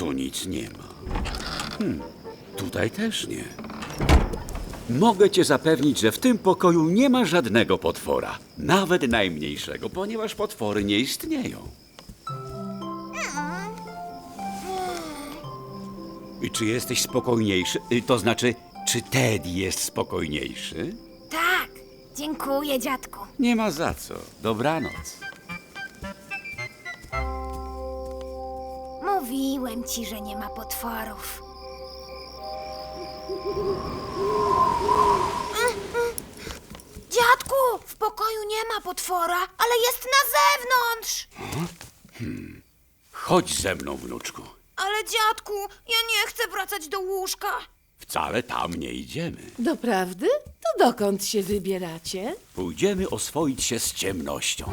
Tu nic nie ma. Hmm, tutaj też nie. Mogę cię zapewnić, że w tym pokoju nie ma żadnego potwora. Nawet najmniejszego, ponieważ potwory nie istnieją. I czy jesteś spokojniejszy? Y, To znaczy, czy Teddy jest spokojniejszy? Tak, dziękuję, dziadku. Nie ma za co. Dobranoc. Mówiłem ci, że nie ma potworów. Dziadku, w pokoju nie ma potwora, ale jest na zewnątrz. Chodź ze mną, wnuczku. Ale dziadku, ja nie chcę wracać do łóżka. Wcale tam nie idziemy. Doprawdy? To dokąd się wybieracie? Pójdziemy oswoić się z ciemnością.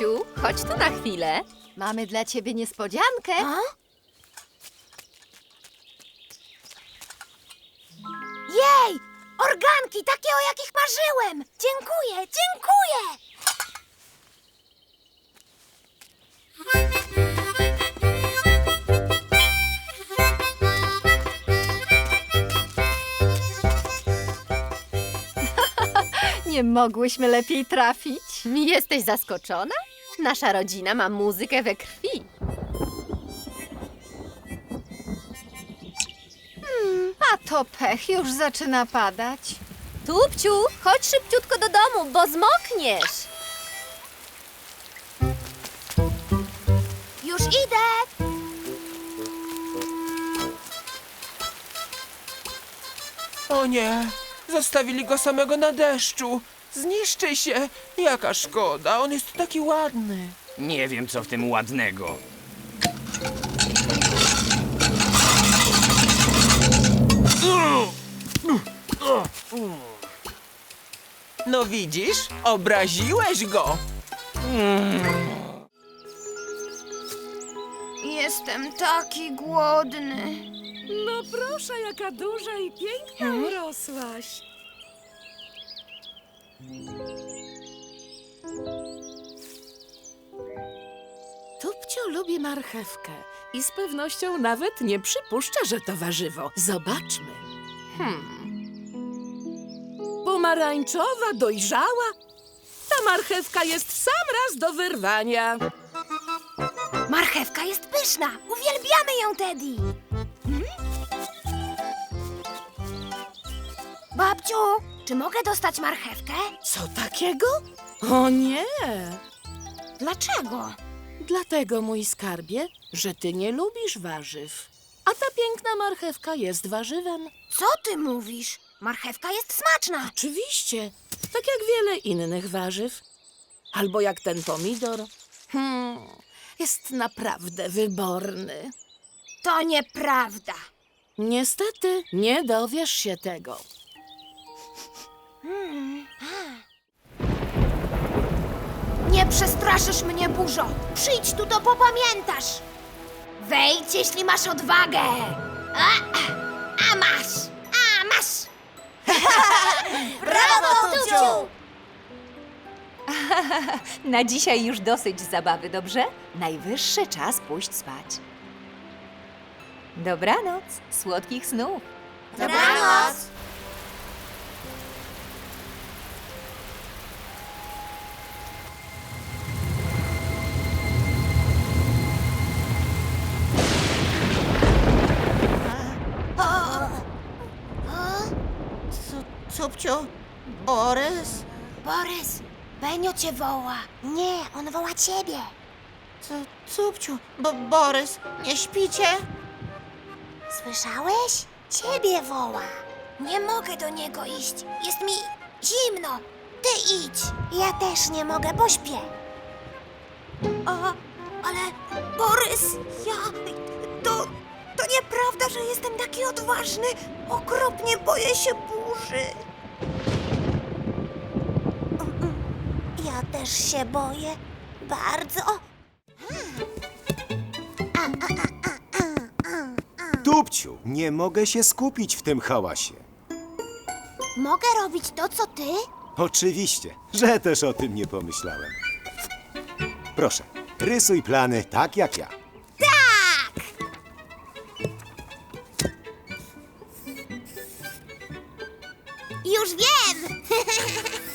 Chodź tu na chwilę. Mamy dla ciebie niespodziankę. A? Jej! Organki, takie o jakich marzyłem! Dziękuję, dziękuję! Nie mogłyśmy lepiej trafić. Jesteś zaskoczona? Nasza rodzina ma muzykę we krwi. Hmm, a to pech, już zaczyna padać. Tupciu, chodź szybciutko do domu, bo zmokniesz. Już idę! O nie, zostawili go samego na deszczu. Zniszczy się. Jaka szkoda, on jest taki ładny. Nie wiem, co w tym ładnego. No widzisz, obraziłeś go. Jestem taki głodny. No proszę, jaka duża i piękna urosłaś. Tupcio lubi marchewkę i z pewnością nawet nie przypuszcza, że to warzywo. Zobaczmy. Hmm. Pomarańczowa, dojrzała. Ta marchewka jest w sam raz do wyrwania. Marchewka jest pyszna. Uwielbiamy ją, Teddy. Mm? Babciu, czy mogę dostać marchewkę? Co takiego? O nie! Dlaczego? Dlatego, mój skarbie, że ty nie lubisz warzyw. A ta piękna marchewka jest warzywem. Co ty mówisz? Marchewka jest smaczna. Oczywiście, tak jak wiele innych warzyw. Albo jak ten pomidor. Hmm, jest naprawdę wyborny. To nieprawda. Niestety, nie dowiesz się tego. Nie przestraszysz mnie, burzo. Przyjdź tu, to popamiętasz. Wejdź, jeśli masz odwagę. A, a masz, a masz. Brawo, Tuciu! Na dzisiaj już dosyć zabawy, dobrze? Najwyższy czas pójść spać. Dobranoc, słodkich snów. Dobranoc. Cupciu, Borys? Borys, Benio cię woła. Nie, on woła ciebie. Co, Cupciu, bo Borys, nie śpicie? Słyszałeś? Ciebie woła. Nie mogę do niego iść. Jest mi zimno. Ty idź. Ja też nie mogę, bo śpię. O, ale Borys, ja... To... To nieprawda, że jestem taki odważny. Okropnie boję się burzy. Ja też się boję. Bardzo. Tupciu, nie mogę się skupić w tym hałasie. Mogę robić to, co ty? Oczywiście, że też o tym nie pomyślałem. Proszę, rysuj plany tak jak ja. Już wiem!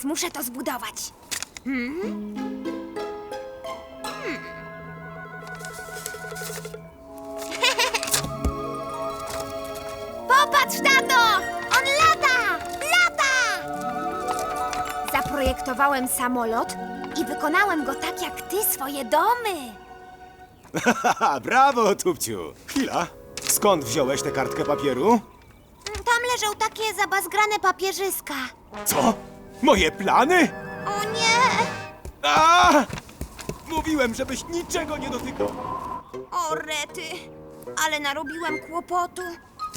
Teraz muszę to zbudować. Hmm? Hmm. Popatrz, tato! On lata! Lata! Zaprojektowałem samolot i wykonałem go tak jak ty swoje domy. Haha, brawo, Tupciu! Chwila, skąd wziąłeś tę kartkę papieru? Tam leżą takie zabazgrane papierzyska. Co? Moje plany? O nie! A! Mówiłem, żebyś niczego nie dotykał. O rety! Ale narobiłem kłopotu.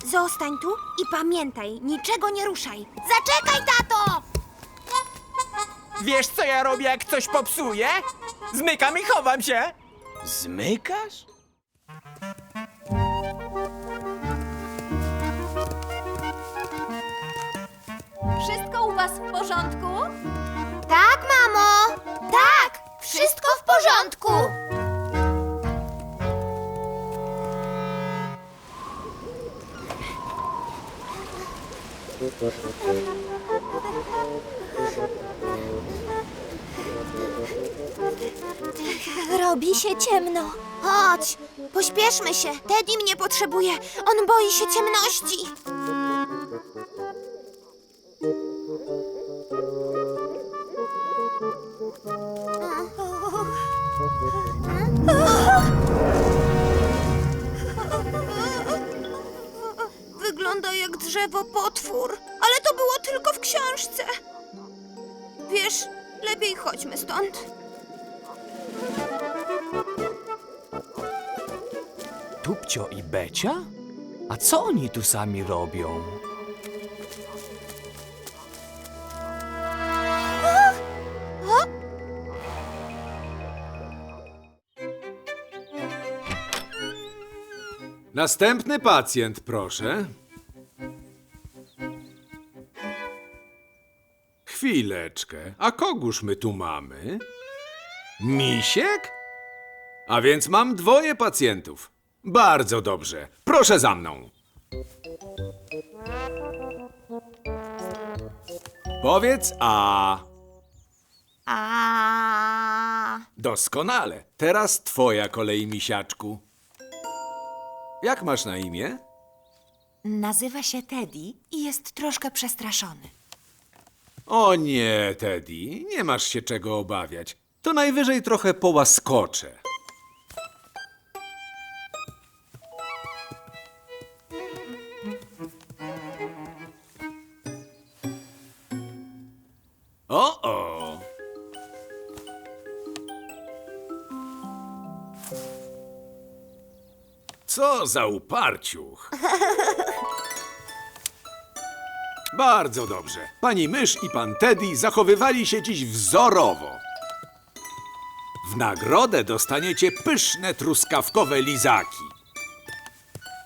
Zostań tu i pamiętaj, niczego nie ruszaj. Zaczekaj, tato! Wiesz, co ja robię, jak coś popsuję? Zmykam i chowam się. Zmykasz? Was w porządku? Tak, mamo! Tak! Wszystko w porządku! Robi się ciemno. Chodź, pośpieszmy się. Teddy mnie potrzebuje. On boi się ciemności. Wygląda jak drzewo potwór, ale to było tylko w książce. Wiesz, lepiej chodźmy stąd. Tupcio i Becia? A co oni tu sami robią? Następny pacjent, proszę. Chwileczkę. A kogóż my tu mamy? Misiek? A więc mam dwoje pacjentów. Bardzo dobrze. Proszę za mną. Powiedz a. A Doskonale. Teraz twoja kolej, misiaczku. Jak masz na imię? Nazywa się Teddy i jest troszkę przestraszony. O nie, Teddy, nie masz się czego obawiać. To najwyżej trochę połaskocze. O, o. Co za uparciuch. Bardzo dobrze. Pani Mysz i pan Teddy zachowywali się dziś wzorowo. W nagrodę dostaniecie pyszne truskawkowe lizaki.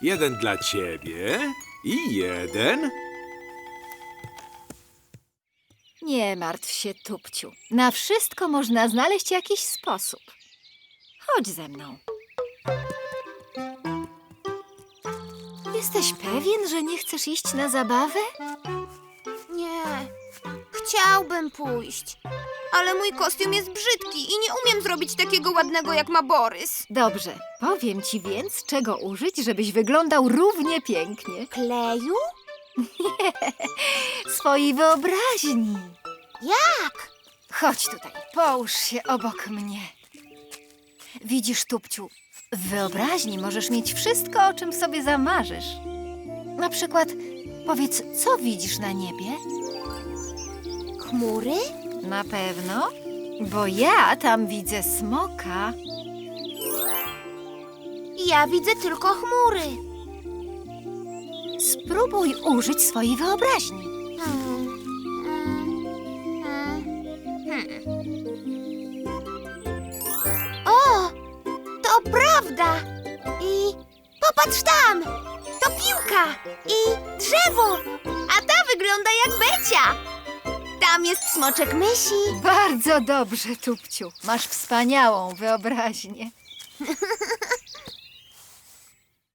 Jeden dla ciebie i jeden. Nie martw się, Tupciu. Na wszystko można znaleźć jakiś sposób. Chodź ze mną. Jesteś pewien, że nie chcesz iść na zabawę? Nie. Chciałbym pójść. Ale mój kostium jest brzydki i nie umiem zrobić takiego ładnego jak ma Borys. Dobrze, powiem ci więc, czego użyć, żebyś wyglądał równie pięknie. Kleju? Swojej wyobraźni. Jak? Chodź tutaj, połóż się obok mnie. Widzisz, Tupciu, w wyobraźni możesz mieć wszystko, o czym sobie zamarzysz. Na przykład, powiedz, co widzisz na niebie? Chmury? Na pewno, bo ja tam widzę smoka. Ja widzę tylko chmury. Spróbuj użyć swojej wyobraźni. Hmm. Hmm. Hmm. O! To prawda! I popatrz tam! To piłka i drzewo, a ta wygląda jak Becia. Tam jest smoczek myśli. Bardzo dobrze, Tupciu. Masz wspaniałą wyobraźnię.